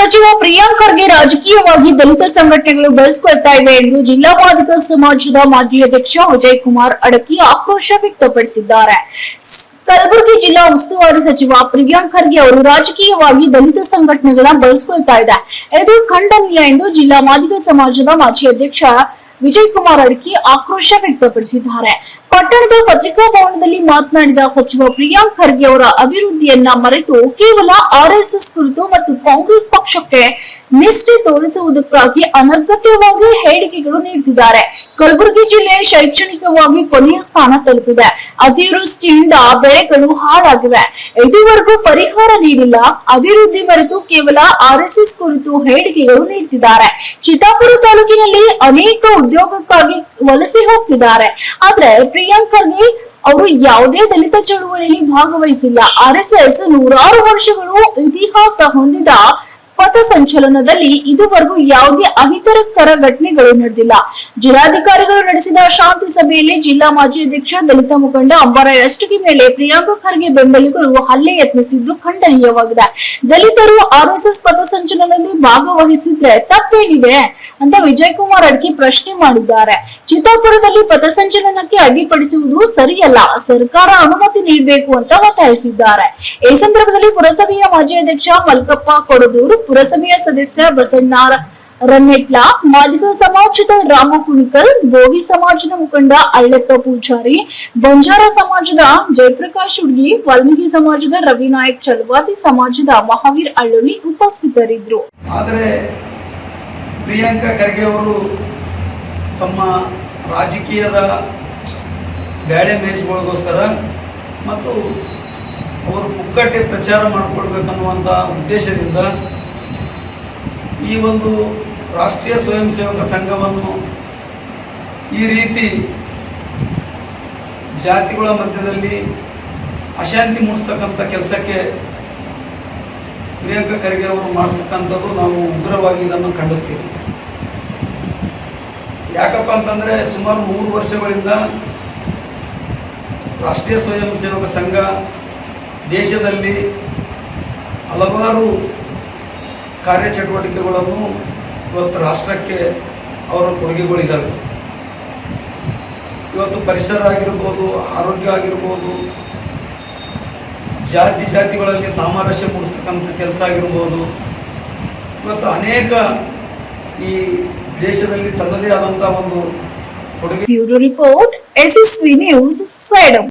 ಸಚಿವ ಪ್ರಿಯಾಂಕ್ ಖರ್ಗೆ ರಾಜಕೀಯವಾಗಿ ದಲಿತ ಸಂಘಟನೆಗಳು ಬಳಸಿಕೊಳ್ತಾ ಇವೆ ಎಂದು ಜಿಲ್ಲಾ ಬಾಧಿತ ಸಮಾಜದ ಮಾಜಿ ಅಧ್ಯಕ್ಷ ಅಜಯ್ ಕುಮಾರ್ ಅಡಕಿ ಆಕ್ರೋಶ ವ್ಯಕ್ತಪಡಿಸಿದ್ದಾರೆ. ಕಲಬುರಗಿ ಜಿಲ್ಲಾ ಉಸ್ತುವಾರಿ ಸಚಿವ ಪ್ರಿಯಾಂಕ್ ಖರ್ಗೆ ಅವರು ರಾಜಕೀಯವಾಗಿ ದಲಿತ ಸಂಘಟನೆಗಳನ್ನ ಬಳಸಿಕೊಳ್ತಾ ಇದೆ. ಇದು ಖಂಡನೀಯ ಎಂದು ಜಿಲ್ಲಾ ಮಾದಿಗ ಸಮಾಜದ ಮಾಜಿ ಅಧ್ಯಕ್ಷ ವಿಜಯ್ ಕುಮಾರ್ ಅಡಕಿ ಆಕ್ರೋಶ ವ್ಯಕ್ತಪಡಿಸಿದ್ದಾರೆ. ಪಟ್ಟಣದ ಪತ್ರಿಕಾಭವನದಲ್ಲಿ ಮಾತನಾಡಿದ ಸಚಿವ ಪ್ರಿಯಾಂಕ್ ಖರ್ಗೆ ಅವರ ಅಭಿವೃದ್ಧಿಯನ್ನ ಮರೆತು ಕೇವಲ ಆರ್ಎಸ್ಎಸ್ ಕುರಿತು ಮತ್ತು ಕಾಂಗ್ರೆಸ್ ಪಕ್ಷಕ್ಕೆ ನಿಷ್ಠೆ ತೋರಿಸುವುದಕ್ಕಾಗಿ ಅನಗತ್ಯವಾಗಿ ಹೇಳಿಕೆಗಳು ನೀಡುತ್ತಿದ್ದಾರೆ ಕಲಬುರಗಿ ಜಿಲ್ಲೆ ಶೈಕ್ಷಣಿಕವಾಗಿ ಕೊನೆಯ ಸ್ಥಾನ ತಲುಪಿದೆ. ಅತಿವೃಷ್ಟಿಯಿಂದ ಬೆಳೆಗಳು ಹಾಳಾಗಿವೆ. ಇದುವರೆಗೂ ಪರಿಹಾರ ನೀಡಿಲ್ಲ. ಅಭಿವೃದ್ಧಿ ಮರೆತು ಕೇವಲ ಆರ್ಎಸ್ಎಸ್ ಕುರಿತು ಹೇಳಿಕೆಗಳು ನೀಡುತ್ತಿದ್ದಾರೆ ಚಿತ್ತಾಪುರ ತಾಲೂಕಿನಲ್ಲಿ ಅನೇಕ ಉದ್ಯೋಗಕ್ಕಾಗಿ ವಲಸೆ ಹೋಗ್ತಿದ್ದಾರೆ. ಆದ್ರೆ ಪ್ರಿಯಾಂಕಾಗೆ ಅವರು ಯಾವುದೇ ದಲಿತ ಚಳುವಳಿಯಲ್ಲಿ ಭಾಗವಹಿಸಿಲ್ಲ. ಆರ್ ಎಸ್ ಎಸ್ ನೂರಾರು ವರ್ಷಗಳು ಇತಿಹಾಸ ಹೊಂದಿದ ಪಥಸಂಚಲನದಲ್ಲಿ ಇದುವರೆಗೂ ಯಾವುದೇ ಅಹಿತರಕರ ಘಟನೆಗಳು ನಡೆದಿಲ್ಲ. ಜಿಲ್ಲಾಧಿಕಾರಿಗಳು ನಡೆಸಿದ ಶಾಂತಿ ಸಭೆಯಲ್ಲಿ ಜಿಲ್ಲಾ ಮಾಜಿ ಅಧ್ಯಕ್ಷ ದಲಿತ ಮುಖಂಡ ಅಂಬರಾಯ್ ಅಷ್ಟಗಿ ಮೇಲೆ ಪ್ರಿಯಾಂಕ ಖರ್ಗೆ ಬೆಂಬಲಿಗರು ಹಲ್ಲೆ ಯತ್ನಿಸಿದ್ದು ಖಂಡನೀಯವಾಗಿದೆ. ದಲಿತರು ಆರ್ಎಸ್ಎಸ್ ಪಥಸಂಚಲನದಲ್ಲಿ ಭಾಗವಹಿಸಿದ್ರೆ ತಪ್ಪೇನಿದೆ ಅಂತ ವಿಜಯ್ ಕುಮಾರ್ ಅಡ್ಕಿ ಪ್ರಶ್ನೆ ಮಾಡಿದ್ದಾರೆ. ಚಿತ್ತಾಪುರದಲ್ಲಿ ಪಥಸಂಚಲನಕ್ಕೆ ಅಡ್ಡಿಪಡಿಸುವುದು ಸರಿಯಲ್ಲ, ಸರ್ಕಾರ ಅನುಮತಿ ನೀಡಬೇಕು ಅಂತ ಒತ್ತಾಯಿಸಿದ್ದಾರೆ. ಈ ಸಂದರ್ಭದಲ್ಲಿ ಪುರಸಭೆಯ ಮಾಜಿ ಅಧ್ಯಕ್ಷ ಮಲ್ಕಪ್ಪ ಕೊಡದೂರು ಪುರಸಭೆಯ ಸದಸ್ಯ ಬಸಣ್ಣ ರನ್ನೆಟ್ಲ, ಮಾದಿಗ ಸಮಾಜದ ರಾಮ ಕುಣಿಕಲ್, ಬೋವಿ ಸಮಾಜದ ಮುಖಂಡ ಅಳ್ಳಪ್ಪ ಪೂಜಾರಿ, ಬಂಜಾರ ಸಮಾಜದ ಜಯಪ್ರಕಾಶ್ ಹುಡ್ಗಿ, ವಾಲ್ಮೀಕಿ ಸಮಾಜದ ರವಿನಾಯಕ್ ಚಲವಾದಿ ಸಮಾಜದ ಮಹಾವೀರ್ ಅಳ್ಳೊಳ್ಳಿ ಉಪಸ್ಥಿತರಿದ್ದರು. ಆದರೆ ಪ್ರಿಯಾಂಕಾ ಖರ್ಗೆ ಅವರು ತಮ್ಮ ರಾಜಕೀಯದ ಬ್ಯಾಳೆ ಮೇಯಿಸಿಕೊಳ್ಳೋಸ್ಕರ ಮತ್ತು ಅವರು ಪುಕ್ಕಟ್ಟೆ ಪ್ರಚಾರ ಮಾಡಿಕೊಳ್ಬೇಕನ್ನುವಂಥ ಉದ್ದೇಶದಿಂದ ಈ ಒಂದು ರಾಷ್ಟ್ರೀಯ ಸ್ವಯಂ ಸೇವಕ ಸಂಘವನ್ನು ಈ ರೀತಿ ಜಾತಿಗಳ ಮಧ್ಯದಲ್ಲಿ ಅಶಾಂತಿ ಮೂಡಿಸ್ತಕ್ಕಂಥ ಕೆಲಸಕ್ಕೆ ಪ್ರಿಯಾಂಕ ಖರ್ಗೆ ಅವರು ಮಾಡ್ತಕ್ಕಂಥದ್ದು ನಾವು ಉಗ್ರವಾಗಿ ಇದನ್ನು ಖಂಡಿಸ್ತೀವಿ. ಯಾಕಪ್ಪ ಅಂತಂದರೆ ಸುಮಾರು ಮೂರು ವರ್ಷಗಳಿಂದ ರಾಷ್ಟ್ರೀಯ ಸ್ವಯಂ ಸೇವಕ ಸಂಘ ದೇಶದಲ್ಲಿ ಹಲವಾರು ಕಾರ್ಯಚಟುವಟಿಕೆಗಳನ್ನು ಇವತ್ತು ರಾಷ್ಟ್ರಕ್ಕೆ ಅವರ ಕೊಡುಗೆಗಳಿದ್ದಾವೆ. ಇವತ್ತು ಪರಿಸರ ಆಗಿರ್ಬೋದು, ಆರೋಗ್ಯ ಆಗಿರ್ಬೋದು, ಜಾತಿ ಜಾತಿಗಳಲ್ಲಿ ಸಾಮರಸ್ಯ ಮೂಡಿಸ್ತಕ್ಕಂಥ ಕೆಲಸ ಆಗಿರ್ಬೋದು. ಇವತ್ತು ಅನೇಕ ಈ ದೇಶದಲ್ಲಿ ತನ್ನದೇ ಆದಂತಹ ಒಂದು ಕೊಡುಗೆ ರಿಪೋರ್ಟ್ ಎಸ್ಎಸ್ವಿ ನ್ಯೂಸ್, ಸೇಡಂ.